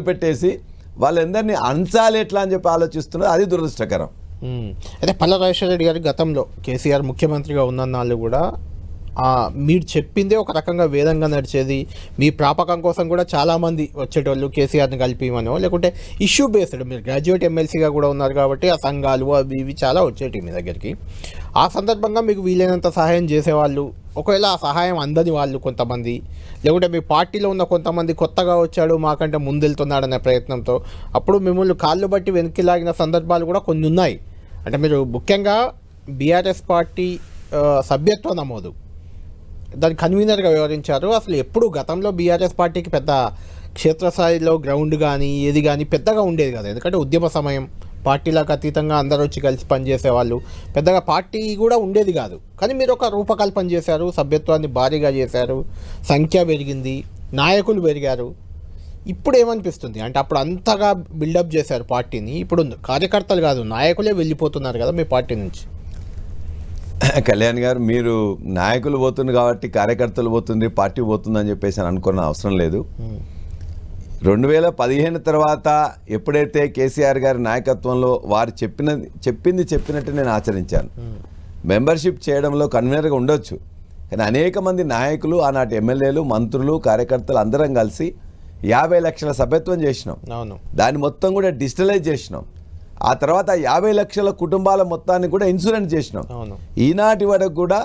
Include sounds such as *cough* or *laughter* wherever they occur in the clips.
పెట్టేసి వాళ్ళందరినీ అంచాలి ఎట్లా అని చెప్పి ఆలోచిస్తున్నారు అది దురదృష్టకరం. అయితే పల్ల రాజేశ్వర రెడ్డి గారి గతంలో కేసీఆర్ ముఖ్యమంత్రిగా ఉన్నన్నాళ్ళు కూడా మీరు చెప్పిందే ఒక రకంగా వేదంగా నడిచేది. మీ ప్రాపకం కోసం కూడా చాలామంది వచ్చేటోళ్ళు కేసీఆర్ని కలిపిమనో లేకుంటే ఇష్యూ బేస్డ్ మీరు గ్రాడ్యుయేట్ ఎమ్మెల్సీగా కూడా ఉన్నారు కాబట్టి ఆ సంఘాలు అవి ఇవి చాలా వచ్చేటివి మీ దగ్గరికి. ఆ సందర్భంగా మీకు వీలైనంత సహాయం చేసేవాళ్ళు ఒకవేళ ఆ సహాయం అందని వాళ్ళు కొంతమంది లేకుంటే మీ పార్టీలో ఉన్న కొంతమంది కొత్తగా వచ్చాడు మాకంటే ముందెళ్తున్నాడనే ప్రయత్నంతో అప్పుడు మిమ్మల్ని కాళ్ళు బట్టి వెనక్కి లాగిన సందర్భాలు కూడా కొన్ని ఉన్నాయి అంటే మీరు ముఖ్యంగా బీఆర్ఎస్ పార్టీ సభ్యత్వ నమోదు. దాని కన్వీనర్గా వ్యవహరించారు. అసలు ఎప్పుడు గతంలో బీఆర్ఎస్ పార్టీకి పెద్ద క్షేత్రస్థాయిలో గ్రౌండ్ కానీ ఏది కానీ పెద్దగా ఉండేది కదా. ఎందుకంటే ఉద్యమ సమయం పార్టీలకు అతీతంగా అందరూ వచ్చి కలిసి పనిచేసేవాళ్ళు. పెద్దగా పార్టీ కూడా ఉండేది కాదు. కానీ మీరు ఒక రూపకల్పన చేశారు సభ్యత్వాన్ని భారీగా చేశారు సంఖ్య పెరిగింది నాయకులు పెరిగారు. ఇప్పుడు ఏమనిపిస్తుంది? అంటే అప్పుడు అంతగా బిల్డప్ చేశారు పార్టీని. ఇప్పుడు కార్యకర్తలు కాదు నాయకులే వెళ్ళిపోతున్నారు కదా మీ పార్టీ నుంచి. కళ్యాణ్ గారు మీరు నాయకులు పోతుంది కాబట్టి కార్యకర్తలు పోతుంది పార్టీ పోతుంది అని చెప్పేసి అని అనుకున్న అవసరం లేదు. రెండు వేల పదిహేను తర్వాత ఎప్పుడైతే కేసీఆర్ గారి నాయకత్వంలో వారు చెప్పిన చెప్పింది చెప్పినట్టు నేను ఆచరించాను. మెంబర్షిప్ చేయడంలో కన్వీనర్గా ఉండొచ్చు. కానీ అనేక మంది నాయకులు ఆనాటి ఎమ్మెల్యేలు మంత్రులు కార్యకర్తలు అందరం కలిసి యాభై లక్షల సభ్యత్వం చేసినాం. దాన్ని మొత్తం కూడా డిజిటలైజ్ చేసినాం. ఆ తర్వాత యాభై లక్షల కుటుంబాల మొత్తాన్ని కూడా ఇన్సూరెన్స్ చేసినాం. ఈనాటి వరకు కూడా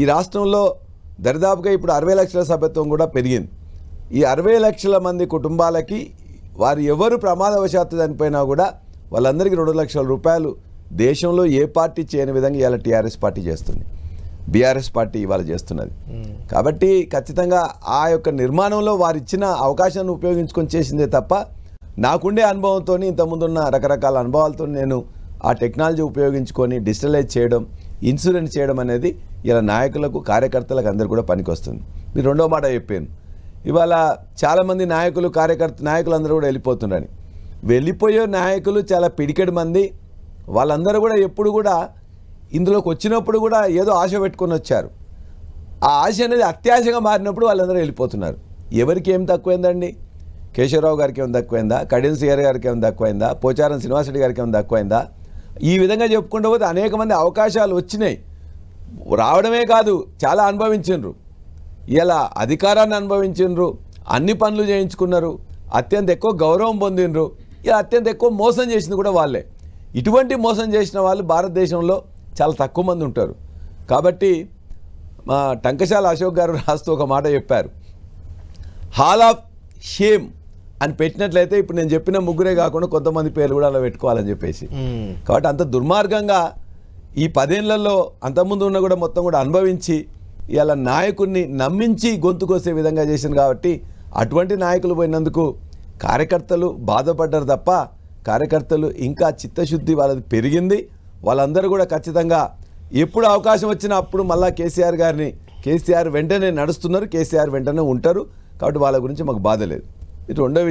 ఈ రాష్ట్రంలో దరిదాపుగా ఇప్పుడు అరవై లక్షల సభ్యత్వం కూడా పెరిగింది. ఈ అరవై లక్షల మంది కుటుంబాలకి వారు ఎవరు ప్రమాదవశాత్తు చనిపోయినా కూడా వాళ్ళందరికీ రెండు లక్షల రూపాయలు దేశంలో ఏ పార్టీ చేయని విధంగా ఇవాళ టీఆర్ఎస్ పార్టీ చేస్తుంది. బీఆర్ఎస్ పార్టీ ఇవాళ చేస్తున్నది. కాబట్టి ఖచ్చితంగా ఆ యొక్క నిర్మాణంలో వారు ఇచ్చిన అవకాశాన్ని ఉపయోగించుకొని చేసిందే తప్ప నాకుండే అనుభవంతో ఇంతకుముందున్న రకరకాల అనుభవాలతో నేను ఆ టెక్నాలజీ ఉపయోగించుకొని డిజిటలైజ్ చేయడం ఇన్సూరెన్స్ చేయడం అనేది ఇలా నాయకులకు కార్యకర్తలకు అందరు కూడా పనికొస్తుంది. మీరు రెండో మాట చెప్పాను. ఇవాళ చాలామంది నాయకులు కార్యకర్త నాయకులు అందరూ కూడా వెళ్ళిపోతున్నారని వెళ్ళిపోయే నాయకులు చాలా పిడికెడు మంది. వాళ్ళందరూ కూడా ఎప్పుడు కూడా ఇందులోకి వచ్చినప్పుడు కూడా ఏదో ఆశ పెట్టుకొని వచ్చారు. ఆ ఆశ అనేది అత్యాశగా మారినప్పుడు వాళ్ళందరూ వెళ్ళిపోతున్నారు. ఎవరికి ఏం తక్కువైందండి కేశవరావు గారికి ఏం తక్కువైందా? కడియం సిఆర్ గారికి ఏం తక్కువైందా? పోచారం శ్రీనివాసరెడ్డి గారికి ఏం తక్కువైందా? ఈ విధంగా చెప్పుకుంటూ పోతే అనేక మంది అవకాశాలు వచ్చినాయి. రావడమే కాదు చాలా అనుభవించిండ్రు. ఇలా అధికారాన్ని అనుభవించిండ్రు అన్ని పనులు చేయించుకున్నారు అత్యంత ఎక్కువ గౌరవం పొందిండ్రు ఇలా అత్యంత ఎక్కువ మోసం చేసింది కూడా వాళ్ళే. ఇటువంటి మోసం చేసిన వాళ్ళు భారతదేశంలో చాలా తక్కువ మంది ఉంటారు. కాబట్టి మా టంకశాల అశోక్ గారు *laughs* రాస్తూ ఒక మాట చెప్పారు. హాల్ ఆఫ్ షేమ్ అని పెట్టినట్లయితే ఇప్పుడు నేను చెప్పిన ముగ్గురే కాకుండా కొంతమంది పేర్లు కూడా అలా పెట్టుకోవాలని చెప్పేసి. కాబట్టి అంత దుర్మార్గంగా ఈ పదేళ్ళలో అంతకుముందు ఉన్న కూడా మొత్తం కూడా అనుభవించి ఇలా నాయకుడిని నమ్మించి గొంతుకొసే విధంగా చేసింది కాబట్టి అటువంటి నాయకులు పోయినందుకు కార్యకర్తలు బాధపడ్డారు తప్ప కార్యకర్తలు ఇంకా చిత్తశుద్ధి వాళ్ళది పెరిగింది. వాళ్ళందరూ కూడా ఖచ్చితంగా ఎప్పుడు అవకాశం వచ్చినా అప్పుడు మళ్ళా కేసీఆర్ గారిని కేసీఆర్ వెంటనే నడుస్తున్నారు కేసీఆర్ వెంటనే ఉంటారు. కాబట్టి వాళ్ళ గురించి మాకు బాధ లేదు. ఇది రెండో